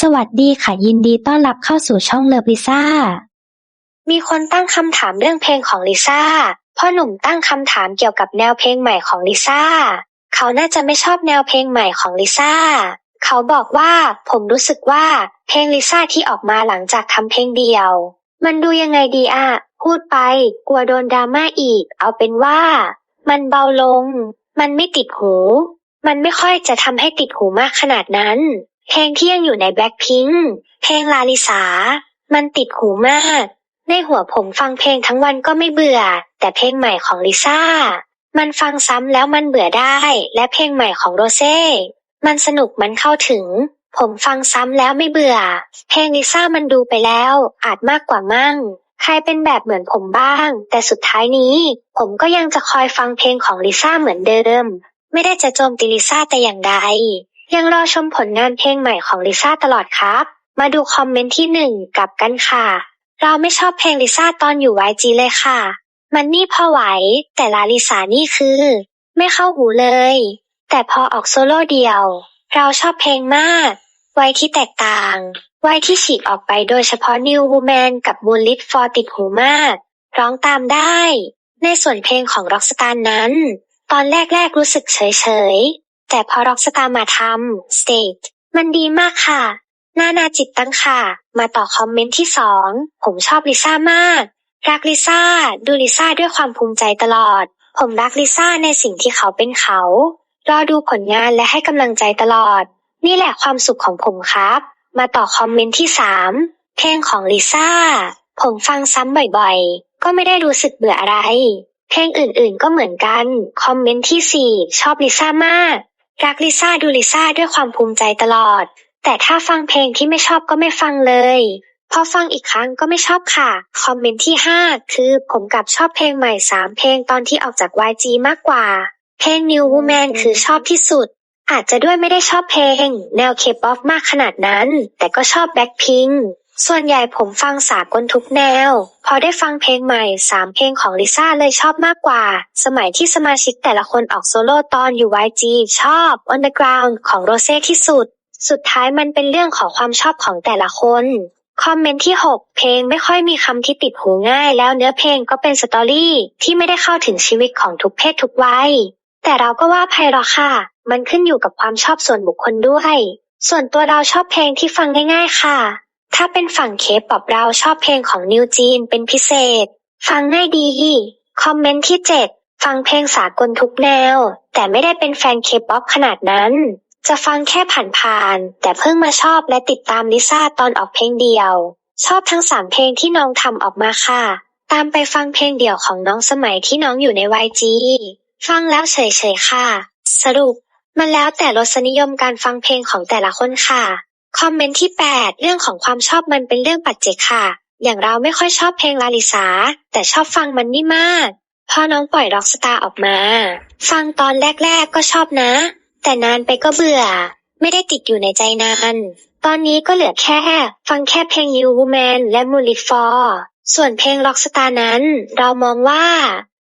สวัสดีค่ะ ยินดีต้อนรับเข้าสู่ช่องเลิฟลิซ่า มีคนตั้งคำถามเรื่องเพลงของลิซ่า พ่อหนุ่มตั้งคำถามเกี่ยวกับแนวเพลงใหม่ของลิซ่า เขาน่าจะไม่ชอบแนวเพลงใหม่ของลิซ่า เขาบอกว่าผมรู้สึกว่าเพลงลิซ่าที่ออกมาหลังจากทำเพลงเดียว มันดูยังไงดีอะพูดไป กลัวโดนดราม่าอีก เอาเป็นว่า มันเบาลง มันไม่ติดหู มันไม่ค่อยจะทำให้ติดหูมากขนาดนั้น เพลงที่ยังอยู่ในแบล็คพิงค์เพลงลาลิสา มันติดหูมาก ในหัวผมฟังเพลงทั้งวันก็ไม่เบื่อ แต่เพลงใหม่ของลิซ่า มันฟังซ้ำแล้วมันเบื่อได้ และเพลงใหม่ของโรเซ่ มันสนุกมันเข้าถึง ผมฟังซ้ำแล้วไม่เบื่อ เพลงลิซ่ามันดูไปแล้ว อาจมากกว่ามั่ง ใครเป็นแบบเหมือนผมบ้าง แต่สุดท้ายนี้ ผมก็ยังจะคอยฟังเพลงของลิซ่าเหมือนเดิม ไม่ได้จะโจมตีลิซ่าแต่อย่างใด ยังรอชมผลงานเพลงใหม่ของลิซ่าตลอดครับ มาดูคอมเมนต์ที่หนึ่งกลับกันค่ะ เราไม่ชอบเพลงลิซ่าตอนอยู่ YG เลยค่ะ มันนี่พอไหว แต่ลาลิสานี่คือ ไม่เข้าหูเลย แต่พอออกโซโล่เดียว เราชอบเพลงมาก ไว้ที่แตกต่าง ไว้ที่ฉีกออกไปโดยเฉพาะ New Woman กับ Moonlit for ติดหูมาก ร้องตามได้ ในส่วนเพลงของ Rockstar นั้น ตอนแรกๆรู้สึกเฉยๆ แต่พอ Rockstar มาทำ State มันดีมากค่ะ นานาจิตตั้งค่ะ มาต่อคอมเมนต์ที่สองผมชอบลิซ่ามาก รักลิซ่า ดูลิซ่าด้วยความภูมิใจตลอด ผมรักลิซ่าในสิ่งที่เขาเป็นเขา รอดูผลงานและให้กำลังใจตลอด นี่แหละความสุขของผมครับ มาต่อคอมเมนต์ที่สามเพลงของลิซ่า ผมฟังซ้ำบ่อยๆ ก็ไม่ได้รู้สึกเบื่ออะไร เพลงอื่นๆ ก็เหมือนกัน คอมเมนต์ที่สี่ชอบลิซ่ามาก รักลิซ่าดูลิซ่าด้วยความภูมิใจตลอด แต่ถ้าฟังเพลงที่ไม่ชอบก็ไม่ฟังเลย พอฟังอีกครั้งก็ไม่ชอบค่ะ คอมเมนต์ที่ 5 คือผมกับชอบเพลงใหม่ 3 เพลงตอนที่ออกจาก YG มากกว่า เพลง New Woman คือชอบที่สุด อาจจะด้วยไม่ได้ชอบเพลง แนวเคป๊อปมากขนาดนั้น แต่ก็ชอบแบ็คพิง ส่วนใหญ่ผมฟังสากลทุกแนว พอได้ฟังเพลงใหม่3เพลงของลิซ่าเลยชอบมากกว่า สมัยที่สมาชิกแต่ละคนออกโซโล่ตอนอยู่ YG ชอบ Underground ของโรเซ่ที่สุด สุดท้ายมันเป็นเรื่องของความชอบของแต่ละคน คอมเมนต์ที่ 6 เพลงไม่ค่อยมีคำที่ติดหูง่าย แล้วเนื้อเพลงก็เป็นสตอรี่ที่ไม่ได้เข้าถึงชีวิตของทุกเพศทุกวัย แต่เราก็ว่าไพเราะค่ะ มันขึ้นอยู่กับความชอบส่วนบุคคลด้วย ส่วนตัวเราชอบเพลงที่ฟังง่ายๆค่ะ ถ้าเป็นฝั่งเคปอบเราชอบเพลงของนิวจีนเป็นพิเศษ ฟังง่ายดี คอมเมนต์ที่ 7 ฟังเพลงสากลทุกแนว แต่ไม่ได้เป็นแฟนเคป๊อปขนาดนั้น จะฟังแค่ผ่านๆ แต่เพิ่งมาชอบและติดตามลิซ่าตอนออกเพลงเดียว ชอบทั้งสามเพลงที่น้องทำออกมาค่ะ ตามไปฟังเพลงเดี่ยวของน้องสมัยที่น้องอยู่ใน YG ฟังแล้วเฉยๆค่ะ สรุป มันแล้วแต่รสนิยมการฟังเพลงของแต่ละคนค่ะ คอมเมนต์ที่ 8 เรื่องของความชอบมันเป็นเรื่องปัจเจกค่ะ อย่างเราไม่ค่อยชอบเพลงลาลิสา แต่ชอบฟังมันนี่มาก พอน้องปล่อยร็อกสตาร์ออกมา ฟังตอนแรกๆก็ชอบนะ แต่นานไปก็เบื่อ ไม่ได้ติดอยู่ในใจนาน ตอนนี้ก็เหลือแค่ ฟังแค่เพลง New Woman และ m u l i For ส่วนเพลง Rockstar นั้น เรามองว่า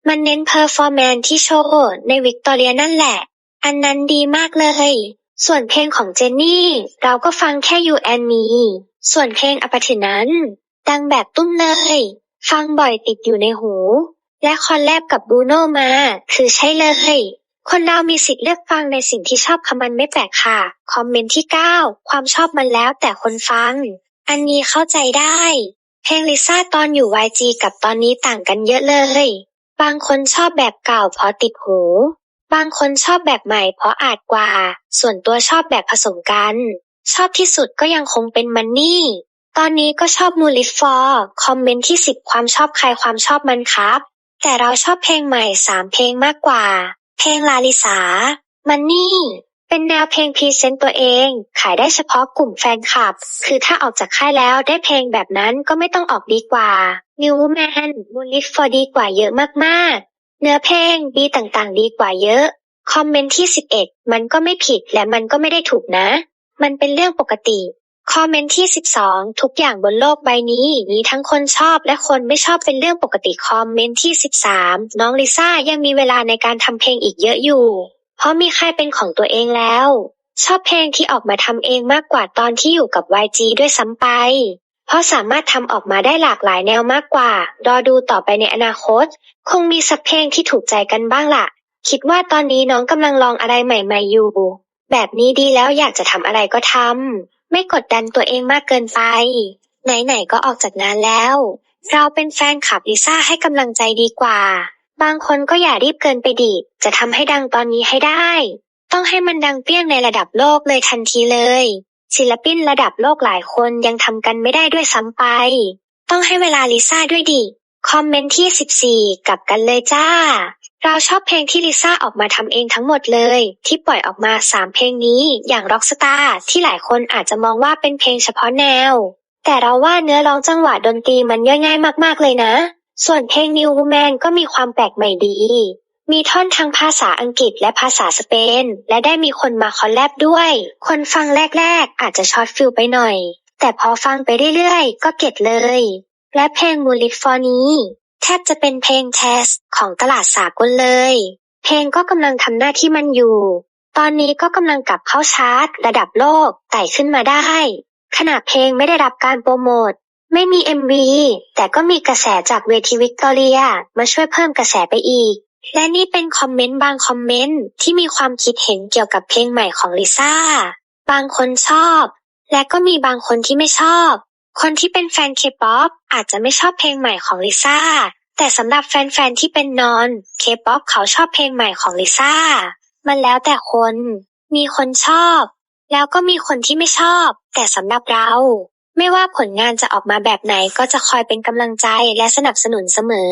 มันเน้นเพอร์ฟอร์แมนที่โชว์ในวิกตอเรียนั่นแหละ อันนั้นดีมากเลย ส่วนเพลงของเจนนี่ เราก็ฟังแค่ You and Me ส่วนเพลงอปตินั้น ดังแบบตุ้มเลย ฟังบ่อยติดอยู่ในหู และคอลแลบกับบูโนมา คือใช่เลย คนเรามีสิทธิ์เลือกฟังในสิ่งที่ชอบคำมันไม่แปลกค่ะ คอมเมนต์ที่ 9 ความชอบมันแล้วแต่คนฟัง อันนี้เข้าใจได้ เพลงลิซ่าตอนอยู่ YG กับตอนนี้ต่างกันเยอะเลย บางคนชอบแบบเก่าเพราะติดหู บางคนชอบแบบใหม่เพราะอาจกว่า ส่วนตัวชอบแบบผสมกัน ชอบที่สุดก็ยังคงเป็นมันนี่ ตอนนี้ก็ชอบมูลิฟฟอร์คอมเมนต์ที่10ความชอบใครความชอบมันครับ แต่เราชอบเพลงใหม่3เพลงมากกว่า เพลงลาลิสา มันนี่ เป็นแนวเพลงพรีเซนต์ตัวเอง ขายได้เฉพาะกลุ่มแฟนคลับ คือถ้าออกจากค่ายแล้วได้เพลงแบบนั้นก็ไม่ต้องออกดีกว่า New Man มูลิฟฟอร์ดีกว่าเยอะมากๆ เนื้อเพลงบีต่างๆ ดีกว่าเยอะ คอมเมนต์ที่ 11 มันก็ไม่ผิดและมันก็ไม่ได้ถูกนะ มันเป็นเรื่องปกติ คอมเมนต์ที่ 12 ทุกอย่างบนโลกใบนี้ มีทั้งคนชอบและคนไม่ชอบเป็นเรื่องปกติคอมเมนต์ที่ 13 น้องลิซ่ายังมีเวลาในการทำเพลงอีกเยอะอยู่ เพราะมีค่ายเป็นของตัวเองแล้ว ชอบเพลงที่ออกมาทำเองมากกว่าตอนที่อยู่กับ YG ด้วยซ้ำไป เพราะสามารถทำออกมาได้หลากหลายแนวมากกว่า รอดูต่อไปในอนาคต คงมีสักเพลงที่ถูกใจกันบ้างล่ะ คิดว่าตอนนี้น้องกำลังลองอะไรใหม่ ๆ อยู่ แบบนี้ดีแล้วอยากจะทำอะไรก็ทำ ไม่กดดันตัวเองมากเกินไป ไหนๆก็ออกจากงานแล้ว เราเป็นแฟนคลับลิซ่าให้กำลังใจดีกว่า บางคนก็อย่ารีบเกินไปดิ จะทำให้ดังตอนนี้ให้ได้ ต้องให้มันดังเปี้ยงในระดับโลกเลยทันทีเลย ศิลปินระดับโลกหลายคนยังทำกันไม่ได้ด้วยซ้ำไป ต้องให้เวลาลิซ่าด้วยดิ คอมเมนต์ที่ 14 กลับกันเลยจ้า เราชอบเพลงที่ลิซ่าออกมาทำเองทั้งหมดเลย ที่ปล่อยออกมา 3 เพลงนี้อย่าง Rockstar ที่หลายคนอาจจะมองว่าเป็นเพลงเฉพาะแนว แต่เราว่าเนื้อร้องจังหวะดนตรีมันย่อยง่ายมากๆเลยนะ ส่วนเพลง New Woman ก็มีความแปลกใหม่ดี มีท่อนทั้งภาษาอังกฤษและภาษาสเปน และได้มีคนมาคอลแลบด้วย คนฟังแรกๆ อาจจะช็อตฟิลไปหน่อย แต่พอฟังไปเรื่อยๆ ก็เก็ตเลย และเพลง m u l i t for นี้ แทบจะเป็นเพลงแทสของตลาดสากลเลย เพลงก็กำลังทำหน้าที่มันอยู่ ตอนนี้ก็กำลังกลับเข้าชาร์ตระดับโลกไต่ขึ้นมาได้ ขณะเพลงไม่ได้รับการโปรโมทไม่มี MV แต่ก็มีกระแสจากเวทีวิกตอเรีย มาช่วยเพิ่มกระแสไปอีก และนี่เป็นคอมเมนต์บางคอมเมนต์ที่มีความคิดเห็นเกี่ยวกับเพลงใหม่ของลิซ่า บางคนชอบ และก็มีบางคนที่ไม่ชอบ คนที่เป็นแฟนเคป๊อปอาจจะไม่ชอบเพลงใหม่ของลิซ่า แต่สำหรับแฟนๆที่เป็นนอนเคป๊อปเขาชอบเพลงใหม่ของลิซ่า มันแล้วแต่คน มีคนชอบ แล้วก็มีคนที่ไม่ชอบ แต่สำหรับเรา ไม่ว่าผลงานจะออกมาแบบไหนก็จะคอยเป็นกำลังใจและสนับสนุนเสมอ